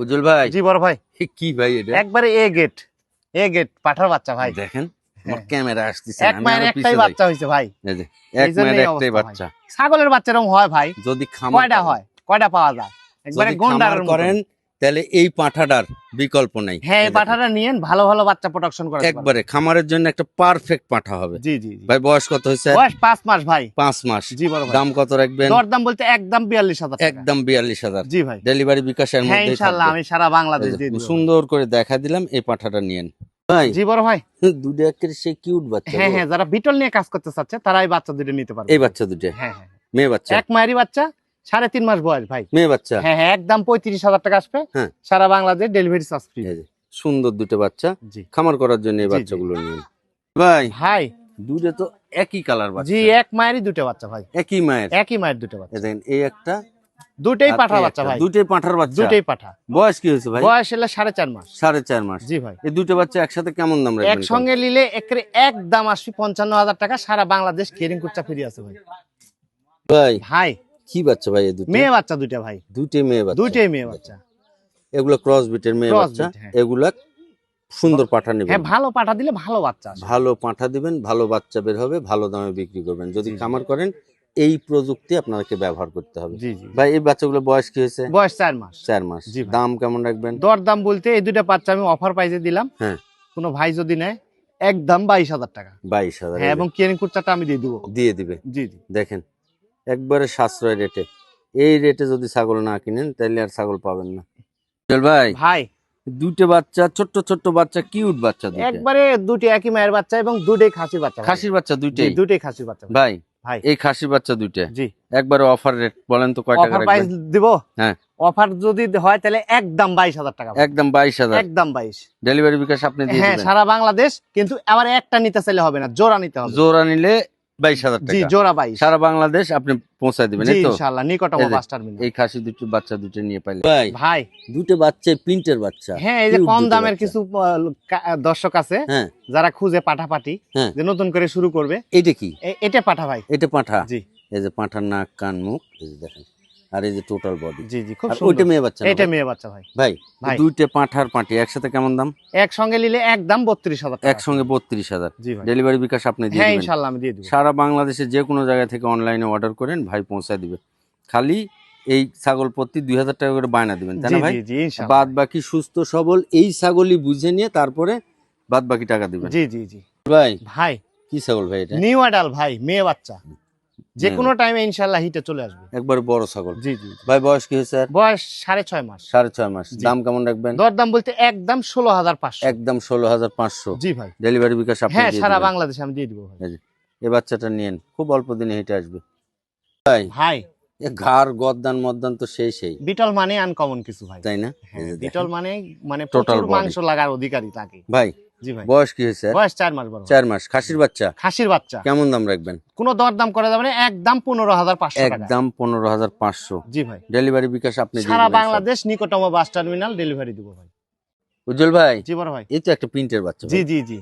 উজ্জ্বল ভাই। জি বড় ভাই। কি ভাই এটা? একবারে এ গেট এ গেট পাঠার বাচ্চা ভাই। দেখেন আমার হ্যাঁ। ক্যামেরা আসতেছে এক মায়ের একটাই বাচ্চা হইছে ভাই। এই যে, এক মায়ের একটাই বাচ্চা। ছাগলের বাচ্চা এরকম হয় ভাই। যদি খামার কয়টা হয়? কয়টা পাওয়া যায়? একবারে মতন। করেন তাহলে এই পাঁঠাটার বিকল্প নাই। হ্যাঁ এই পাঠাটা নিয়েন ভালো ভালো বাচ্চা প্রোডাকশন করে একবারে খামারের জন্য একটা পারফেক্ট পাঠা হবে। জি জি ভাই বয়স কত হয়েছে? বয়স পাঁচ মাস ভাই। পাঁচ মাস। জি বড় ভাই। দাম কত রাখবেন? দরদাম বলতে একদম বিয়াল্লিশ হাজার। একদম বিয়াল্লিশ হাজার। জি ভাই। ডেলিভারি বিকাশের হ্যাঁ মধ্যে ইনশাল্লাহ আমি সারা বাংলাদেশ সুন্দর করে দেখা দিলাম এই পাঠাটা নিয়েন। ভাই জি বড় ভাই। দুটো একের সেই কিউট বাচ্চা হ্যাঁ হ্যাঁ যারা বিটল নিয়ে কাজ করতে চাচ্ছে তারা এই বাচ্চা দুটো নিতে পারবে। এই বাচ্চা দুটো? হ্যাঁ হ্যাঁ। মেয়ে বাচ্চা? এক মায়েরই বাচ্চা সাড়ে তিন মাস বয়স ভাই। মেয়ে বাচ্চা? হ্যাঁ হ্যাঁ একদম পঁয়ত্রিশ হাজার টাকা আসবে। হ্যাঁ। সারা বাংলাদেশ ডেলিভারি চার্জ ফ্রি সুন্দর দুটো বাচ্চা। খামার করার জন্য এই। বাচ্চাগুলো নিন। ভাই হাই দুটো তো একই কালার বাচ্চা। জি এক মায়েরই দুটো বাচ্চা ভাই। একই মায়ের। একই মায়ের দুটো বাচ্চা। দেখেন এই একটা দুটেই পাঠা বাচ্চা ভাই। দুটোই পাঁঠার বাচ্চা। দুটেই পাঠা বয়স কি হয়েছে ভাই? বয়স এলে সাড়ে চার মাস। সাড়ে চার মাস। জি ভাই। এই দুটো বাচ্চা একসাথে কেমন দাম রাখবেন একসঙ্গে নিলে একরে এক দাম আসবে পঞ্চান্ন হাজার টাকা। সারা বাংলাদেশ কেরিং কুচা ফ্রি আছে ভাই। ভাই। ভাই। কি বাচ্চা ভাই দুটো? মেয়ে বাচ্চা দুইটা ভাই। দুটোই মেয়ে বাচ্চা। দুইটাই মেয়ে বাচ্চা। এগুলো ক্রস বিটের মেয়ে বাচ্চা। হ্যাঁ। এগুলা সুন্দর পাঠা নেবেন। হ্যাঁ ভালো পাঠা দিলে ভালো বাচ্চা ভালো পাঠা দিবেন ভালো বাচ্চা বের হবে ভালো দামে বিক্রি করবেন। যদি খামার করেন এই প্রযুক্তি আপনাকে ব্যবহার করতে হবে। জি জি। ভাই এই বাচ্চাগুলো বয়স কি হয়েছে? বয়স চার মাস। চার মাস। দাম কেমন রাখবেন? দর দাম বলতে এই দুইটা বাচ্চা আমি অফার প্রাইসে দিলাম। হ্যাঁ। কোনো ভাই যদি নেয় একদম বাইশ হাজার টাকা। বাইশ হাজার। হ্যাঁ এবং কেরিং কুচাটা আমি দিয়ে দেবো। দিয়ে দিবে। জি জি। দেখেন একবারে সাশ্রয় রেটে। এই রেটে যদি ছাগল না কিনেন তাহলে আর ছাগল পাবেন না। ভাই ভাই। দুটো বাচ্চা ছোট্ট ছোট্ট বাচ্চা কিউট বাচ্চা একবারে দুটি একই মায়ের বাচ্চা এবং দুটোই খাসির বাচ্চা। খাসির বাচ্চা দুইটাই? দুটোই খাসির বাচ্চা ভাই। এই খাসির বাচ্চা দুইটা? জি। একবারে অফার রেট বলেন তো কয় টাকা প্রাইস দিব? হ্যাঁ। অফার যদি হয় তাহলে একদম বাইশ হাজার টাকা একদম বাইশ হাজার। একদম বাইশ। ডেলিভারি বিকাশ আপনি দিয়ে হ্যাঁ সারা বাংলাদেশ কিন্তু আবার একটা নিতে চাইলে হবে না জোড়া নিতে হবে। জোড়া নিলে বাইশ হাজার জি জোড়া বাইশ। সারা বাংলাদেশ আপনি পৌঁছায় দিবেন এই ইনশাআল্লাহ নিকটম বাস টার্মিনাল এই খাসি দুটো বাচ্চা দুটো নিয়ে পাইলে। ভাই ভাই। দুটো বাচ্চা প্রিন্টের বাচ্চা। হ্যাঁ এই যে কম দামের কিছু দর্শক আছে হ্যাঁ। যারা খুঁজে পাঠাপাটি হ্যাঁ। যে নতুন করে শুরু করবে। এটা কি? এটা পাঠা ভাই। এটা পাঠা? জি। এই যে পাঁঠার নাক কান মুখ এই যে দেখেন। আর এই যে টোটাল বডি জি জি খুব ওইটা মেয়ে বাচ্চা এটা মেয়ে বাচ্চা ভাই। ভাই। দুইটা পাঁঠার পাঁটি একসাথে কেমন দাম? একসঙ্গে নিলে একদম বত্রিশ হাজার। একসঙ্গে বত্রিশ হাজার। জি ভাই। ডেলিভারি বিকাশ আপনি দিয়ে হ্যাঁ ইনশাল্লাহ আমি দিয়ে দেবো। সারা বাংলাদেশে যে কোনো জায়গা থেকে অনলাইনে অর্ডার করেন ভাই পৌঁছায় দিবে। খালি এই ছাগল প্রতি দুই হাজার টাকা করে বায়না দিবেন তাই না ভাই? বাদ বাকি সুস্থ সবল এই ছাগলই বুঝে নিয়ে তারপরে বাদ বাকি টাকা দিবেন। জি জি জি। ভাই ভাই কি ছাগল ভাই এটা? নিউ আডাল ভাই মেয়ে বাচ্চা। যে কোনো টাইমে ইনশাল্লাহ হিটে চলে আসবে। একবার বড় ছাগল। জি জি। ভাই বয়স কি হয়েছে বয়স সাড়ে ছয় মাস। সাড়ে ছয় মাস। দাম কেমন রাখবেন? দরদাম বলতে একদম ষোলো হাজার পাঁচশো। একদম ষোলো হাজার পাঁচশো। জি ভাই। ডেলিভারি বিকাশ আপনি হ্যাঁ সারা বাংলাদেশে আমি দিয়ে দিব ভাই। এই বাচ্চাটা নিয়েন। খুব অল্প দিনে হেঁটে আসবে। ভাই ভাই। এ ঘাড় গদ্দান মদ্দান তো সেই সেই। বিটল মানে আনকমন কিছু ভাই। তাই না? হ্যাঁ, বিটল। মানে মানে প্রচুর মাংস লাগার অধিকারী জি ভাই বয়স কি হয়েছে? বয়স চার মাস বড় চার মাস। খাসির বাচ্চা? খাসির বাচ্চা। কেমন দাম রাখবেন? কোনো দরদাম করা যাবে না একদম পনেরো হাজার পাঁচশো একদম পনেরো হাজার পাঁচশো। জি ভাই। ডেলিভারি বিকাশ আপনি সারা বাংলাদেশ নিকটতম বাস টার্মিনাল ডেলিভারি দিব ভাই। উজ্জ্বল ভাই জি বড় ভাই। এই তো একটা প্রিন্টের বাচ্চা জি জি জি।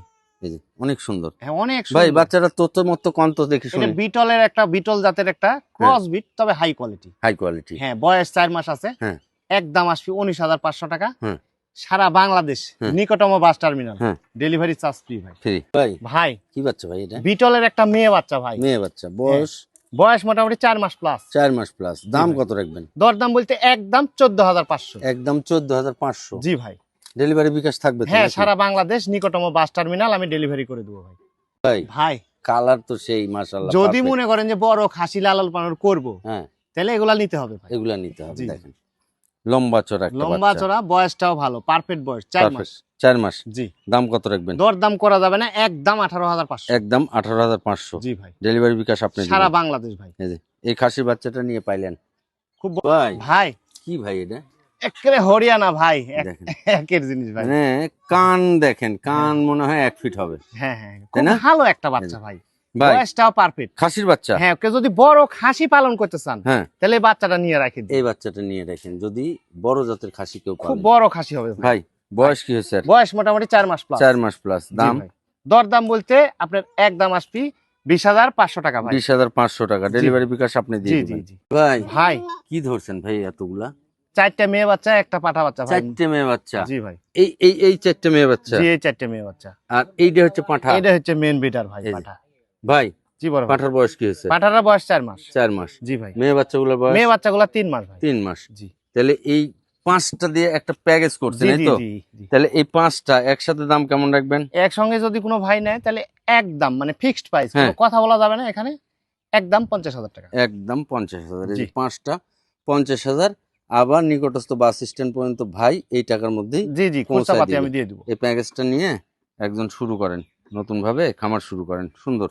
অনেক সুন্দর। হ্যাঁ অনেক ভাই। বাচ্চাটা তত মত কন্ত দেখি শুনে। বিটলের একটা বিটল জাতের একটা ক্রস বিট তবে হাই কোয়ালিটি হাই কোয়ালিটি হ্যাঁ বয়স চার মাস আছে। হ্যাঁ। একদম আসবে উনিশ হাজার পাঁচশো টাকা। হ্যাঁ। সারা বাংলাদেশ হ্যাঁ। নিকটতম বাস টার্মিনাল। হ্যাঁ। ডেলিভারি চার্জ ফ্রি ভাই। ফ্রি ভাই ভাই। কি বাচ্চা ভাই এটা? বিটলের একটা মেয়ে বাচ্চা ভাই। মেয়ে বাচ্চা বয়স? বয়স মোটামুটি চার মাস প্লাস চার মাস প্লাস দাম কত রাখবেন? দরদাম বলতে একদম চোদ্দ হাজার পাঁচশো। একদম চোদ্দ হাজার পাঁচশো? জি ভাই। ডেলিভারি বিকাশ থাকবে হ্যাঁ সারা বাংলাদেশ নিকটতম বাস টার্মিনাল আমি ডেলিভারি করে দেবো ভাই। ভাই ভাই। কালার তো সেই মাশাল্লাহ যদি মনে করেন যে বড় খাসি লালন পালন করব হ্যাঁ। তাহলে এগুলা নিতে হবে ভাই। এগুলা নিতে হবে দেখেন। লম্বা চড়া লম্বা চড়া বয়সটাও ভালো পারফেক্ট বয়স চার মাস। চার মাস। জি। দাম কত রাখবেন? দরদাম করা যাবে না একদম আঠারো হাজার পাঁচশো। একদম আঠারো হাজার পাঁচশো। জি ভাই। ডেলিভারি বিকাশ আপনি সারা বাংলাদেশ ভাই। এই খাসির বাচ্চাটা নিয়ে পাইলেন। খুব ভাই ভাই। কি ভাই এটা? একেবারে হরিয়ানা ভাই এক- একের জিনিস ভাই। মানে কান দেখেন কান মনে হয় এক ফিট হবে। হ্যাঁ হ্যাঁ? ভালো একটা বাচ্চা ভাই। বয়সটাও পারফেক্ট খাসির বাচ্চা। হ্যাঁ ওকে যদি বড় খাসি পালন করতে চান হ্যাঁ। তাহলে বাচ্চাটা নিয়ে রাখেন। এই বাচ্চাটা নিয়ে রাখেন। যদি বড় জাতের খাসি কেউ খুব বড় খাসি হবে ভাই। বয়স কি হয়েছে বয়স মোটামুটি চার মাস প্লাস চার মাস প্লাস দাম? দরদাম বলতে আপনার এক দাম আসবি বিশ হাজার পাঁচশো টাকা ভাই। বিশ হাজার পাঁচশো টাকা। ডেলিভারি বিকাশ আপনি জি দিয়ে জি ভাই ভাই। কি ধরছেন ভাই এতগুলা? চারটা মেয়ে বাচ্চা একটা পাঠা বাচ্চা ভাই। চারটে মেয়ে বাচ্চা। জি ভাই। এই এই এই চারটে মেয়ে বাচ্চা? জি এই চারটে মেয়ে বাচ্চা। আর এইটা হচ্ছে পাঁঠা? এটা হচ্ছে মেন বিটার ভাই পাঠা। ভাই জি বড় পাঁঠার বয়স কি হয়েছে? পাঠাটার বয়স চার মাস। চার মাস। জি ভাই। মেয়ে বাচ্চাগুলোর বয়স? মেয়ে বাচ্চাগুলো তিন মাস ভাই। তিন মাস। জি। তাহলে এই পাঁচটা দিয়ে একটা প্যাকেজ করছেন এই তো। তাহলে এই পাঁচটা একসাথে দাম কেমন রাখবেন? একসঙ্গে যদি কোনো ভাই নেয় তাহলে একদম মানে ফিক্সড প্রাইস হ্যাঁ। কথা বলা যাবে না এখানে। একদম পঞ্চাশ হাজার টাকা। একদম পঞ্চাশ হাজার। এই পাঁচটা পঞ্চাশ হাজার। আবার নিকটস্থ বাস স্ট্যান্ড পর্যন্ত ভাই এই টাকার মধ্যেই জি জি খরচাপাতি আমি দিয়ে দেবো। এই প্যাকেজটা নিয়ে একজন শুরু করেন নতুন ভাবে খামার শুরু করেন। সুন্দর।